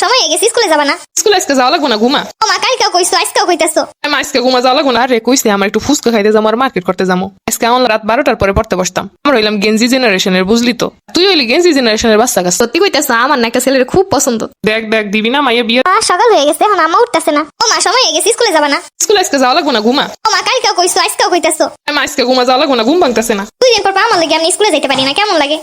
সময় হয়ে গেছে স্কুলে যাবা না? স্কুলে আজকে যাওয়া লাগবো না ঘুমা? ও মা কালকেও কইছো আজকেও কইতাছো। আমি আজকে ঘুমা যাওয়া লাগবো না আরে কইছি আমার একটু ফুচকা খাইতে যাব আর মার্কেট করতে যাব। আজকে আমার রাত বারোটার পরে পড়তে বসতাম। আমরা হইলাম গেঞ্জি জেনারেশনের বুঝলি তো? তুই হইলি গেঞ্জি জেনারেশনের বাচ্চা গাছ সত্যি কইতেছ আমার না একটা ছেলের খুব পছন্দ। দেখ দেখ দিবি না মাইয়া বিয়ে মা সকাল হয়ে গেছে এখন আম্মা উঠতেছে না। ও মা সময় হয়ে গেছে স্কুলে যাবা না। স্কুলে আজকে যাওয়া লাগবো না ঘুমা? ও মা কালকেও কইছো আজকেও কইতাছো। আমি আজকে ঘুমা যাওয়া লাগবো না ঘুম ভাঙতেছে না। দুই দিন পর পর আমার লাগে আমি স্কুলে যাইতে পারি না কেমন লাগে?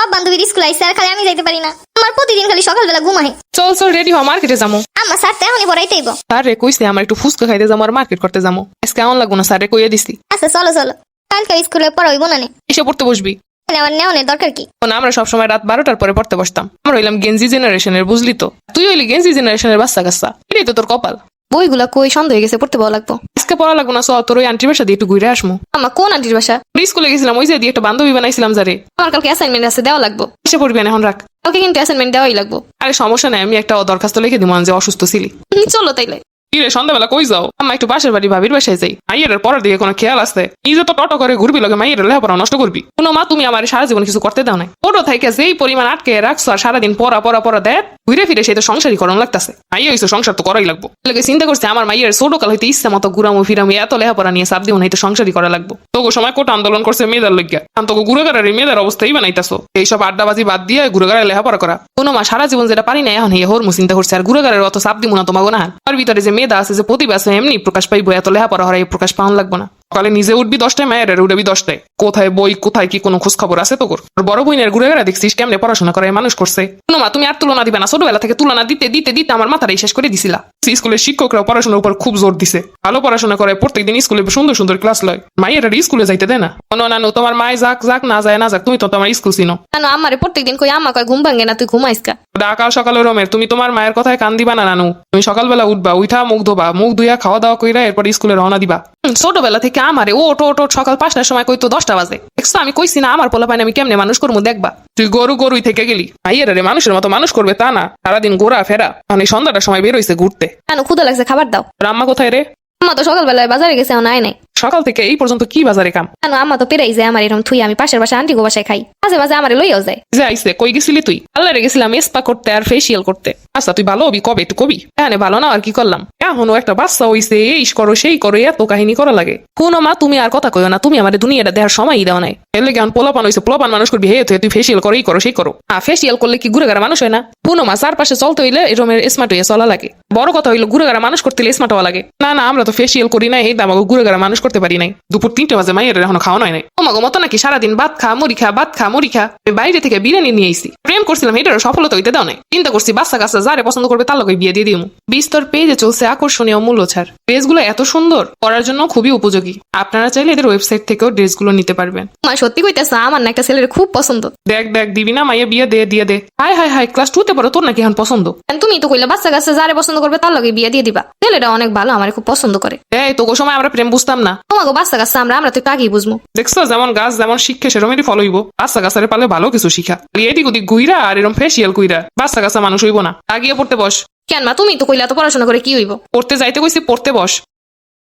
সব বান্ধবীর স্কুল আইসে আর খালি আমি যাইতে পারি না। আমার প্রতিদিন খালি সকালবেলা ঘুম আহে। চল চল রেডি হ মার্কেটে যাব আম্মা স্যার তো এখনই পড়াইতেইব স্যার রে কইছে আমার একটু ফুচকা খাইতে যাব আর মার্কেট করতে যাব আজকে আমার লাগবো না স্যার রে কইয়া দিছি। আচ্ছা চলো চলো। কালকে স্কুলে পড়াইব না নে? এসে পড়তে বসবি। আমার নেওয়ানের দরকার কি? আমরা সবসময় রাত বারোটার পরে পড়তে বসতাম। আমরা হইলাম গেঞ্জি জেনারেশনের বুঝলি তো? তুই হইলি গেঞ্জি জেনারেশনের বাচ্চা কাচ্চা এটাই তো তোর কপাল। বইগুলা কই সন্দেহ হয়ে গেছে পড়তে ভালো লাগবো। আজকে পড়া লাগবো না চ তোর ওই আন্টির বাসা দিয়ে একটু ঘুরে আসমু। আমার কোন আন্টির বাসা? স্কুলে গেছিলাম ওই যে দিয়ে একটা বান্ধবী বানাইছিলাম যারে আমার কালকে অ্যাসাইনমেন্ট আছে দেওয়া লাগবো। এসে পড়বি না এখন রাখ। কালকে কিন্তু অ্যাসাইনমেন্ট দেওয়াই লাগবো। আরে সমস্যা নাই আমি একটা দরখাস্ত লিখে দিব যে অসুস্থ ছিলি। চলো তাইলে। কি রে সন্ধ্যাবেলা কই যাও? আমার একটু পাশের বাড়ি ভাবির বাসায় যাই। মাইয়ের পরের দিকে কোনো খেয়াল আসছে নিজে তো টটো করে ঘুরবি লগে মাইয়ের লেখাপড়া নষ্ট করবি। কোনো মা তুমি আমার সারা জীবন কিছু করতে দাও না ওটো থেকে যেই পরিমাণ আটকে রাখছো আর সারাদিন পড়া পড়া পড়া দেয় ঘুরে ফিরে সেই তো সংসারই করণ লাগতেছে। মাইয়ে হইছে, সংসার তো করাই লাগবো। লাগে চিন্তা করছে, আমার মাইয়ের ছোট কাল হইতে ইচ্ছা মতো ঘুরামো, ফিরামো, এত লেখাপড়া নিয়ে চাপ দিব না তো সংসারই করা লাগবো। তোকে সময় কোটা আন্দোলন করছে মেয়েদের লজ্ঞা তোকে ঘুরে গেড়ার মেয়েদের অবস্থাই বানাইতাছো। এইসব আড্ডাবাজি বাদ দিয়ে ঘুরে গেড়ায় লেখাপড়া করা। কোনো মা সারা জীবন যেটা পারি না এখন এই হরমু চিন্তা করছে, আর ঘুরে গেড়ার অত চাপ দিব না তোমাকে না। তার ভিতরে যে মেয়েদা আছে, যে প্রতিভা আছে, এমনি প্রকাশ পাইবো, এত লেখাপড়া হরাই প্রকাশ পাওয়ান লাগবো না। সকালে নিজে উঠবি দশটায় মায়ের উঠবি দশটায়। কোথায় বই কোথায় কি কোনো খোঁজ খবর আছে তোর? বড় বইনের ঘুরে গেড়া দেখছিস কেমনে পড়াশোনা করে মানুষ করছে। মা তুমি আর তুলনা দিবে না। ছোটবেলা থেকে তুলনা দিতে দিতে দিতে আমার মাথাটাই শেষ করে দিছিলা। স্কুলের শিক্ষকরা পড়াশোনার উপর খুব জোর দিছে। ভালো পড়াশোনা করে প্রত্যেকদিন স্কুলে সুন্দর সুন্দর ক্লাস লয়। মায়ের আর স্কুলে যাইতে দেয় না। কোনো নানু তোমার মায় যাক যাক না যায় না যাক তুমি তো তোমার স্কুল চিনো। কেন আমারে প্রত্যেকদিন কই কয় ঘুম ভাঙে না তুই ঘুমাইসকা। ডাকাল সকালে রমের তুমি তোমার মায়ের কথায় কান দিবা না নানু। তুমি সকালবেলা উঠবা উঠা মুখ ধোবা মুখ ধুইয়া খাওয়া দাওয়া কইরা এরপর স্কুলে রওনা দিবা। ছোটবেলা থেকে আমারে ও ওটো ওটো সকাল পাঁচটার সময় কইতো দশটা বাজে। দেখছ আমি কইছি না আমার পোলা পাইন আমি কেমনে মানুষ করব দেখবা। তুই গরু গরুই থেকে গেলি। মাইয়ের রে মানুষের মতো মানুষ করবে তা না। সারাদিন ঘোরা ফেরা মানে সন্ধ্যাটার সময় বেরোইছে ঘুরতে। কেন ক্ষুদা লাগছে খাবার দাও। রাম্মা কোথায় রে? আম্মা তো সকালবেলায় বাজারে গেছে আয় নাই। সকাল থেকে এই পর্যন্ত কি বাজারে কাম? কেন? আম্মা তো পেরাই যায় আমার এরকম থুই আমি পাশের বাসায় আন্টি গো বাসায় খাই। মাঝে মাঝে আমার লইয়াও যায়। যে আইসে কই গেছিলি তুই? আল্লাহ রে গেছিলাম স্পা করতে আর ফেসিয়াল করতে। আচ্ছা তুই ভালো হবি? কবে একটু কবি? হ্যাঁ ভালো না আর কি করলাম? এখনও একটা বাচ্চা হইছে এই করো সেই করো এত কাহিনী করা লাগে। কোনো মা তুমি আর কথা কইও না তুমি আমার দুনিয়াটা দেওয়ার সময়ই দেওয়া নাই। এর লেগে এখন পোলাপান হইছে পোলাপান মানুষ করবি হে তুই ফেসিয়াল করো এই করো সেই করো। হ্যাঁ ফেসিয়াল করলে কি ঘুরে মানুষ হয় না? কোনো মা চারপাশে চলতে হইলে এরমের স্মার্ট হইয়া চলা লাগে। বড় কথা হইল ঘুরে মানুষ করতে হইলে স্মার্ট হওয়া লাগে। না না আমরা তো ফেসিয়াল করি না এই আমাকে ঘুরে মানুষ করতে পারি নাই। দুপুর তিনটে বাজে মাইয়ের এখনও খাওয়া নাই। তোমাকে মতো নাকি সারাদিন ভাত খা মুড়ি খা ভাত খা মুড়ি খা। আমি বাইরে থেকে বিরিয়ানি নিয়ে আইছি। প্রেম করছিলাম এটার সফলতা হইতে দাও নাই। চিন্তা করছি বাচ্চা কাচ্চা যারে পছন্দ করবে তার লগে বিয়ে দিয়ে দিও বিস্তর পেজে চলছে আকর্ষণীয় মূল্য ছাড় ড্রেসগুলো এত সুন্দর পরার জন্য খুবই উপযোগী। আপনারা চাইলে এদের ওয়েবসাইট থেকেও ড্রেসগুলো নিতে পারবেন। মা সত্যি কইতেছ আমার না একটা ছেলের খুব পছন্দ। দেখ দেখ দিবি না মাইয়া বিয়ে দে দিয়ে দে। হাই হাই হাই ক্লাস টুতে পড়ো তোর নাকি এখন পছন্দ। তুমি তো কইলে বাচ্চা কাচ্চা যারে পছন্দ করবে তার লগে বিয়ে দিয়ে দিবা। ছেলেটা অনেক ভালো আমার খুব পছন্দ করে। এই তোকে সময় আমরা প্রেম বুঝতাম না। তোমাকে বাচ্চা গাছ আমরা আমরা তো একটু আগেই বুঝব। দেখছ যেমন গাছ যেমন শিখে সেরকমই ফলো হইব বাচ্চা গাছের পালে ভালো কিছু শিখা। আর এদিক ওদিক ঘুইরা আর এরকম ফেসিয়াল কুইরা। বাচ্চা কাছা মানুষ হইব না। আগিয়ে পড়তে বস। কেন মা তুমি তো কইলা তো পড়াশোনা করে কি হইব? পড়তে যাইতে কইছি পড়তে বস।